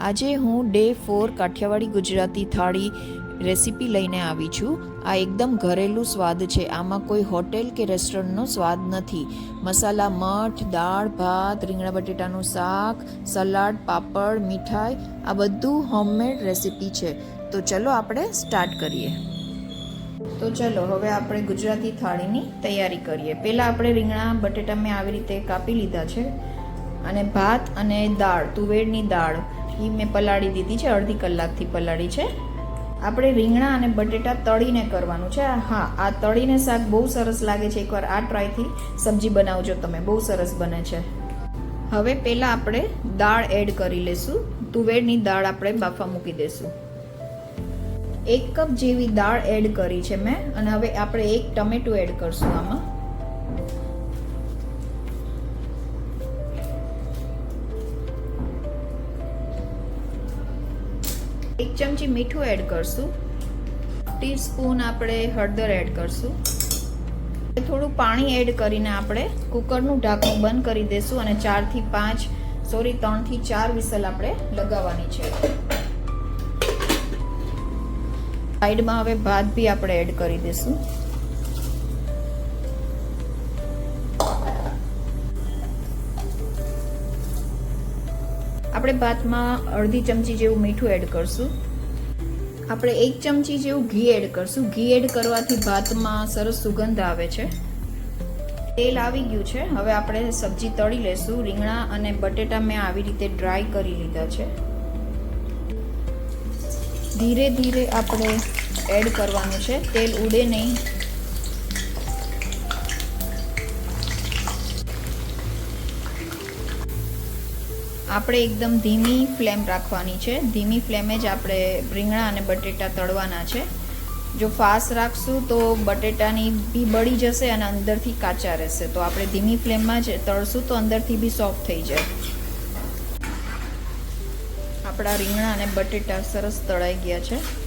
આજે હું day four Kathiawadi Gujarati થાળી રેસીપી લઈને આવી છું. આ એકદમ ઘરેલું સ્વાદ છે. આમાં કોઈ હોટેલ કે રેસ્ટોરન્ટનો સ્વાદ નથી. મસાલા મઠ, દાળ, ભાત, રીંગણા બટેટાનું શાક, સલાડ, પાપડ, મીઠાઈ, આ બધું હોમમેડ રેસીપી છે. તો ચલો આપણે સ્ટાર્ટ કરીએ. તો ચલો, હવે આપણે ગુજરાતી થાળીની તૈયારી કરીએ. પહેલાં આપણે રીંગણા બટેટા મેં આવી રીતે કાપી લીધા છે. અને ભાત અને દાળ, તુવેરની દાળ. એ મેં પલાળી દીધી છે, અડધી કલાકથી પલાળી છે. આપણે રીંગણા અને બટેટા તળીને કરવાનું છે. હા, આ તળીને શાક બહુ સરસ લાગે છે, એકવાર આ ટ્રાયથી સબ્જી બનાવજો તમે, બહુ સરસ બને છે. હવે પહેલાં આપણે દાળ એડ કરી લેશું, તુવેરની દાળ આપણે બાફા મૂકી દઈશું એક કપ જેવી દાળ એડ કરી છે મેં, અને હવે આપણે એક ટમેટું એડ કરશું આમાં. ચમચી મીઠું એડ કરશું. ટીસ્પૂન આપણે હળદર એડ કરશું. થોડું પાણી એડ કરીને આપણે કુકરનું ઢાંકણું બંધ કરી દઈશું અને ચારથી પાંચ સોરી ત્રણથી ચાર વિસલ આપણે લગાવવાની છે. સાઈડમાં હવે ભાત બી આપણે એડ કરી દઈશું આપણે ભાતમાં અડધી ચમચી જેવું મીઠું એડ કરશું. આપણે એક ચમચી જેવું ઘી એડ કરશું. ઘી એડ કરવાથી ભાતમાં સરસ સુગંધ આવે છે. તેલ આવી ગયું છે. હવે આપણે સબ્જી તળી લેશું. રીંગણા અને બટેટા મેં આવી રીતે ડ્રાય કરી લીધા છે. ધીરે ધીરે આપણે એડ કરવાનું છે. તેલ ઉડે નહીં. આપણે એકદમ ધીમી ફ્લેમ રાખવાની છે. ધીમી ફ્લેમે જ આપણે રીંગણા અને બટેટા તળવાના છે. જો ફાસ્ટ રાખશું તો બટેટાની બી બળી જશે અને અંદરથી કાચા રહેશે. તો આપણે ધીમી ફ્લેમમાં જ તળશું તો અંદરથી બી સોફ્ટ થઈ જાય. આપણા રીંગણા અને બટેટા સરસ તળાઈ ગયા છે.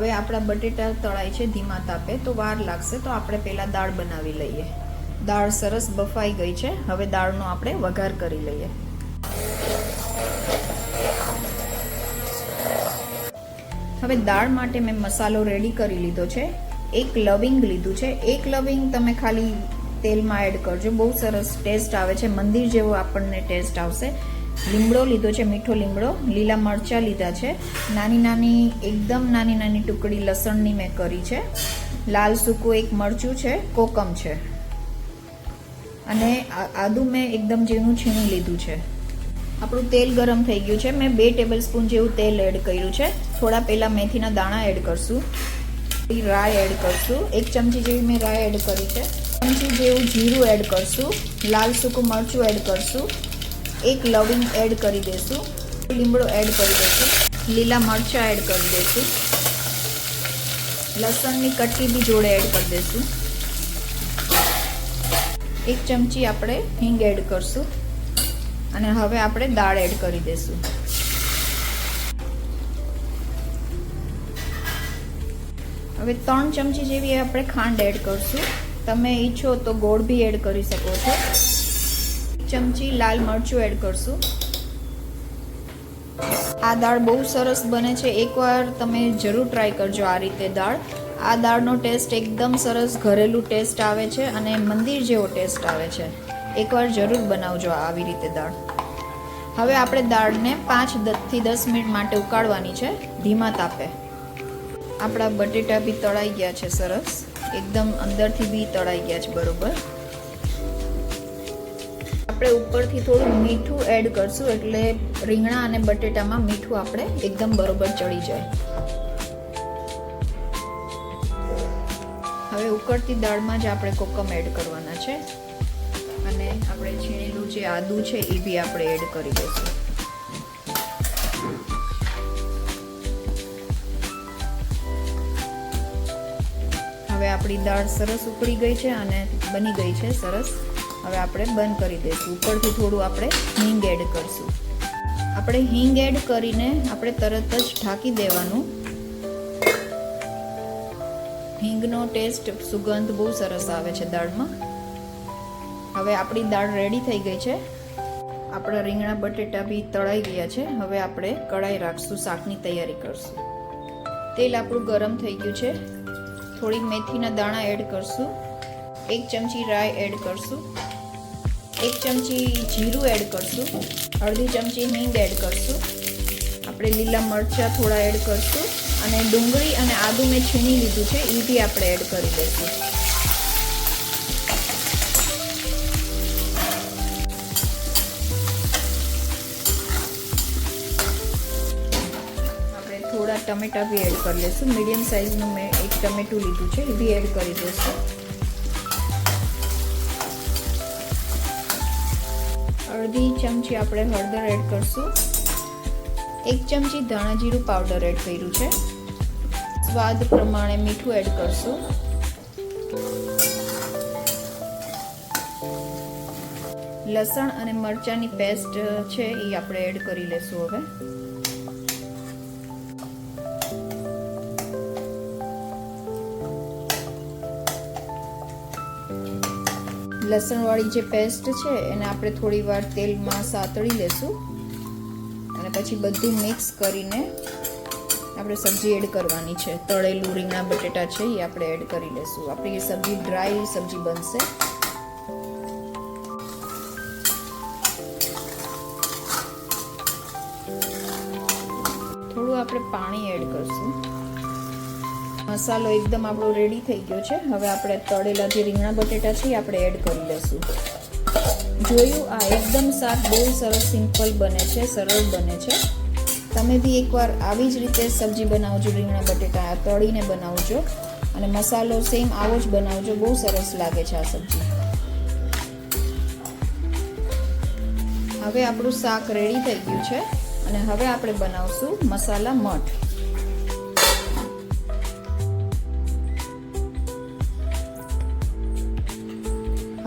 હવે આપણા બટેટા તળાય છે ધીમા તાપે, તો વાર લાગશે, તો આપણે પહેલાં દાળ બનાવી લઈએ. દાળ સરસ બફાઈ ગઈ છે, હવે દાળનો આપણે વઘાર કરી લઈએ. હવે દાળ માટે મેં મસાલો રેડી કરી લીધો છે. એક લવિંગ લીધું છે. એક લવિંગ તમે ખાલી તેલમાં એડ કરજો. બહુ સરસ ટેસ્ટ આવે છે. મંદિર જેવો આપણને ટેસ્ટ આવશે. લીમડો લીધો છે, મીઠો લીમડો. લીલા મરચાં લીધા છે. નાની નાની, એકદમ નાની નાની ટુકડી લસણની મેં કરી છે. લાલ સૂકું એક મરચું છે, કોકમ છે. અને આદુ મેં એકદમ ઝીણું છીણી લીધું છે. આપણું તેલ ગરમ થઈ ગયું છે. મેં બે ટેબલ સ્પૂન જેવું તેલ એડ કર્યું છે. થોડા પહેલાં મેથીના દાણા એડ કરશું. રાય એડ કરશું. એક ચમચી જેવી મેં રાય એડ કરી છે. ચમચી જેવું જીરું એડ કરશું. લાલ સૂકું મરચું એડ કરશું. એક લવિંગ એડ કરી દઈશું લીમડો એડ કરી દઈશું લીલા મરચાં એડ કરી દઈશું લસણની કટકી બી જોડે એડ કરી દઈશું એક ચમચી આપણે હિંગ એડ કરશું. અને હવે આપણે દાળ એડ કરી દઈશું હવે ત્રણ ચમચી જેવી આપણે ખાંડ એડ કરશું. તમે ઈચ્છો તો ગોળ બી એડ કરી શકો છો. ચમચી લાલ મરચું એડ કરશું. આ દાળ બહુ સરસ બને છે. એકવાર તમે જરૂર ટ્રાય કરજો આ રીતે દાળ. આ દાળનો ટેસ્ટ એકદમ સરસ ઘરેલું ટેસ્ટ આવે છે અને મંદિર જેવો ટેસ્ટ આવે છે. એકવાર જરૂર બનાવજો આવી રીતે દાળ. હવે આપણે દાળને પાંચથી દસ મિનિટ માટે ઉકાળવાની છે. ધીમા તાપે. આપણા બટેટા બી તળાઈ ગયા છે સરસ. એકદમ અંદરથી બી તળાઈ ગયા છે બરોબર. આપણે ઉપરથી થોડું મીઠું એડ કરશું એટલે રીંગણા અને બટેટામાં મીઠું આપણે એકદમ બરોબર ચડી જાય. હવે ઉકળતી દાળમાં જ આપણે કોકમ એડ કરવાના છે. અને આપણે છીણેલું જે આદુ છે એ બી આપણે એડ કરી દઈશું. હવે આપણી દાળ સરસ ઉકળી ગઈ છે અને બની ગઈ છે સરસ. હવે આપણે બંધ કરી દઈશું. ઉપરથી થોડું આપણે હિંગ એડ કરીશું. આપણે હિંગ એડ કરીને આપણે તરત જ ઢાંકી દેવાનું. હિંગનો ટેસ્ટ, સુગંધ બહુ સરસ આવે છે દાળમાં. હવે આપણી દાળ રેડી થઈ ગઈ છે. આપણા રીંગણા બટેટા બી તળાઈ ગયા છે. હવે આપણે કઢાઈ રાખશું, શાકની તૈયારી કરશું. તેલ આપણું ગરમ થઈ ગયું છે. થોડી મેથીના દાણા એડ કરશું. એક ચમચી રાઈ એડ કરશું. એક ચમચી જીરું એડ કરશું. અડધી ચમચી હિંગ એડ કરશું. આપણે લીલા મરચાં થોડા એડ કરશું. અને ડુંગળી અને આદુ મેં છીણી લીધું છે એ બી આપણે એડ કરી દઈશું. આપણે થોડા ટમેટા બી એડ કરી લઈશું. મીડિયમ સાઇઝનું મેં એક ટમેટું લીધું છે એ બી એડ કરી દઈશું. અડધી ચમચી આપણે હળદર એડ કરશું. એક ચમચી ધાણા જીરું પાવડર એડ કર્યું છે. સ્વાદ પ્રમાણે મીઠું એડ કરશું. લસણ અને મરચાંની પેસ્ટ છે એ આપણે એડ કરી લેશું હવે. લસણવાળી જે પેસ્ટ છે એને આપણે થોડી વાર તેલમાં સાતળી લેશું. અને પછી બધું મિક્સ કરીને આપણે સબ્જી એડ કરવાની છે. તળેલું, રીંગણા, બટેટા છે એ આપણે એડ કરી લેશું. આપણી સબ્જી ડ્રાય સબ્જી બનશે. થોડું આપણે પાણી એડ કરશું. મસાલો એકદમ આપણો રેડી થઈ ગયો છે. હવે આપણે તળેલા જે રીંગણા બટેટા છે આપણે એડ કરી લઈશું. જોયું, આ એકદમ શાક બહુ સરસ સિમ્પલ બને છે, સરળ બને છે. તમે બી એકવાર આવી જ રીતે સબ્જી બનાવજો રીંગણા બટેટા તળીને બનાવજો. અને મસાલો સેમ આવો જ બનાવજો, બહુ સરસ લાગે છે આ સબ્જી. હવે આપણું શાક રેડી થઈ ગયું છે. અને હવે આપણે બનાવશું મસાલા મઠ.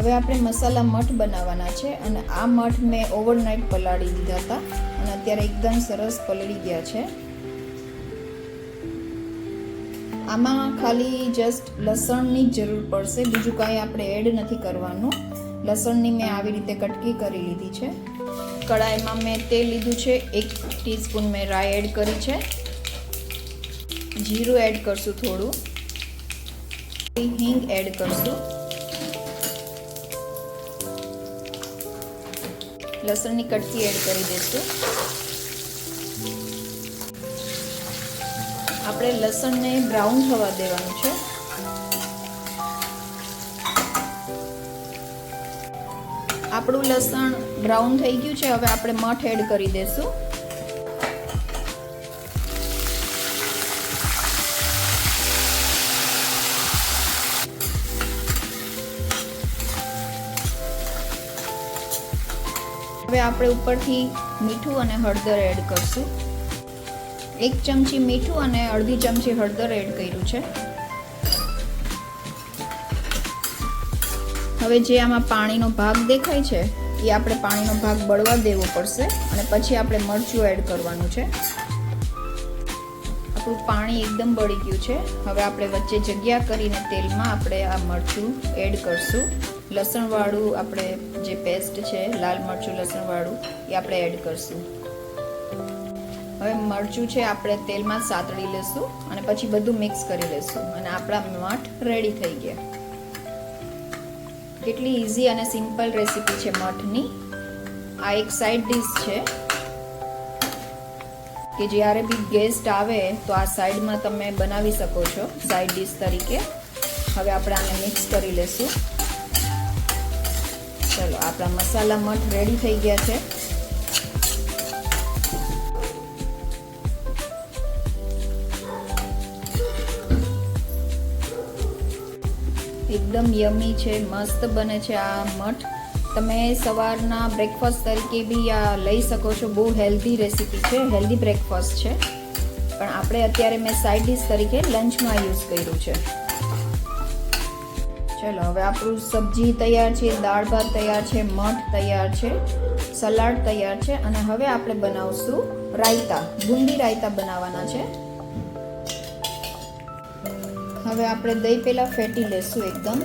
હવે આપણે મસાલા મઠ બનાવવાના છે અને આ મઠ મેં ઓવરનાઇટ પલાળી દીધા હતા અને અત્યારે એકદમ સરસ પલળી ગયા છે. આમાં ખાલી જસ્ટ લસણની જ જરૂર પડશે, બીજું કાંઈ આપણે એડ નથી કરવાનું. લસણની મેં આવી રીતે કટકી કરી લીધી છે. કડાઈમાં મેં તેલ લીધું છે, એક ટીસ્પૂન મેં રાઈ એડ કરી છે. જીરું એડ કરશું થોડું. હિંગ એડ કરશું. લસણની કટકી એડ કરી દઈશું. આપણે લસણને બ્રાઉન થવા દેવાનું છે. આપણું લસણ બ્રાઉન થઈ ગયું છે, હવે આપણે મઠ એડ કરી દઈશું. હવે આપણે ઉપરથી મીઠું અને હળદર એડ કરશું. એક ચમચી મીઠું અને અડધી ચમચી હળદર એડ કર્યું છે. હવે જે આમાં પાણીનો ભાગ દેખાય છે, એ આપણે પાણીનો ભાગ બળવા દેવો પડશે અને પછી આપણે મરચું એડ કરવાનું છે. આપણું પાણી એકદમ બળી ગયું છે. હવે આપણે વચ્ચે જગ્યા કરીને તેલમાં આપણે આ મરચું એડ કરશું. લસણવાળું આપણે જે પેસ્ટ છે, લાલ મરચું, લસણવાળું, એ આપણે એડ કરશું. હવે મરચું છે, આપણે તેલમાં સાતળી લેશું અને પછી બધું મિક્સ કરી લેશું અને આપણા મઠ રેડી થઈ ગયા. કેટલી ઇઝી અને સિમ્પલ રેસીપી છે મઠની. આ એક સાઈડ ડીશ છે કે જ્યારે બી ગેસ્ટ આવે તો આ સાઈડમાં તમે બનાવી શકો છો સાઈડ ડીશ તરીકે. હવે આપણે આને મિક્સ કરી લેશું. આપણા મસાલા મઠ રેડી થઈ ગયા છે. એકદમ યમી છે, મસ્ત બને છે આ મઠ. તમે સવારના બ્રેકફાસ્ટ તરીકે બી આ લઈ શકો છો, બહુ હેલ્ધી રેસીપી છે હેલ્ધી બ્રેકફાસ્ટ છે. પણ આપણે અત્યારે મેં સાઇડ ડિશ તરીકે લંચમાં યુઝ કર્યું છે. ચલો હવે આપણું સબ્જી તૈયાર છે, દાળ ભાત તૈયાર છે, મઠ તૈયાર છે, સલાડ તૈયાર છે, અને હવે આપણે બનાવશું રાયતા બુંદી રાયતા બનાવવાના છે. હવે આપણે દહીં પહેલા ફેટી લેશું એકદમ.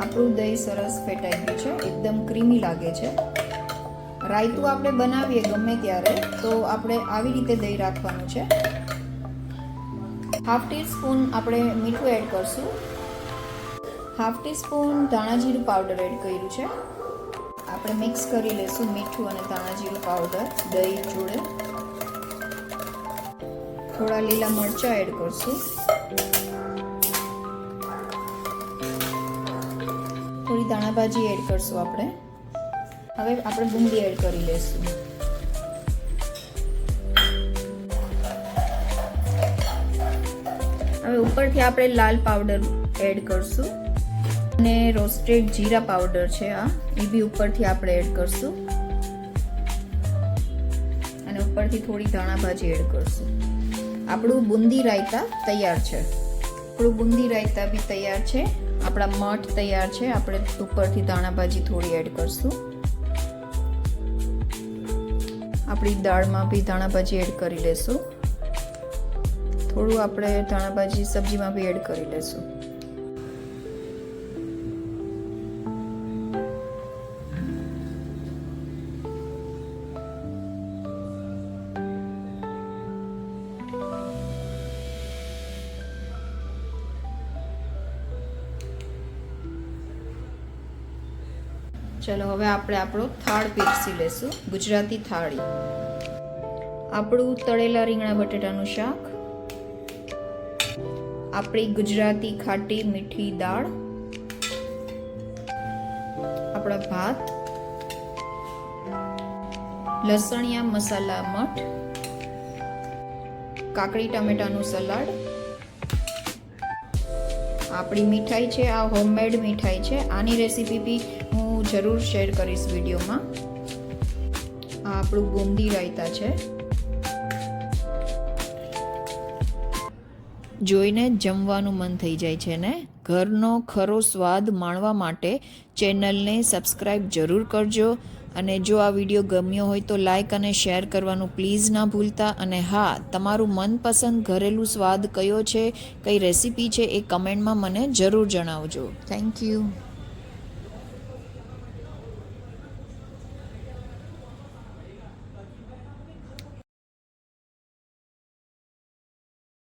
આપણું દહીં સરસ ફેટાઈ ગયું છે, એકદમ ક્રીમી લાગે છે. રાયતું આપણે બનાવીએ ગમે ત્યારે, તો આપણે આવી રીતે દહીં રાખવાનું છે. હાફ ટી સ્પૂન આપણે મીઠું એડ કરશું. હાફ ટી સ્પૂન ધાણા જીરું પાવડર એડ કર્યું છે. આપણે મિક્સ કરી લઈશું મીઠું અને ધાણા જીરું પાવડર દહીં, જોડે. થોડા લીલા મરચાં એડ કરશું. થોડી ધાણાભાજી એડ કરશું આપણે. હવે આપણે બુંદી એડ કરી લેશું. હવે ઉપરથી આપણે લાલ પાવડર એડ કરશું. અને રોસ્ટેડ જીરા પાવડર છે આ. એ બી ઉપરથી આપણે એડ કરશું. અને ઉપરથી થોડી ધાણા ભાજી એડ કરશું. આપણું બુંદી રાયતા તૈયાર છે. આપણું બુંદી રાયતા બી તૈયાર છે. આપણા મઠ તૈયાર છે. આપણે ઉપરથી ધાણા ભાજી થોડી એડ કરશું. આપણી દાળમાં બી ધાણા ભાજી એડ કરી લેશું. થોડું આપણે ધાણાભાજી, સબ્જીમાં બી એડ કરી લેશું. ચલો, હવે આપણે આપણો થાળ પીરસી લેશું. ગુજરાતી થાળી. આપણું તળેલા રીંગણા બટેટાનું શાક આપણી ગુજરાતી ખાટી મીઠી દાળ, આપણા ભાત, લસણિયા મસાલા મઠ, કાકડી ટમેટાનું સલાડ. આપણી મીઠાઈ છે, આ હોમમેડ મીઠાઈ છે. આની રેસીપી બી હું જરૂર શેર કરીશ વિડીયોમાં. આ આપણું બુંદી રાયતા છે. જોઈને જ જમવાનું મન થઈ જાય છે ને? ઘરનો ખરો સ્વાદ માણવા માટે ચેનલને સબસ્ક્રાઈબ જરૂર કરજો અને જો આ વીડિયો ગમ્યો હોય તો લાઈક અને શેર કરવાનું પ્લીઝ ના ભૂલતા અને હા, તમારું મનપસંદ ઘરેલું સ્વાદ કયો છે, કઈ રેસીપી છે એ કમેન્ટમાં મને જરૂર જણાવજો. Thank you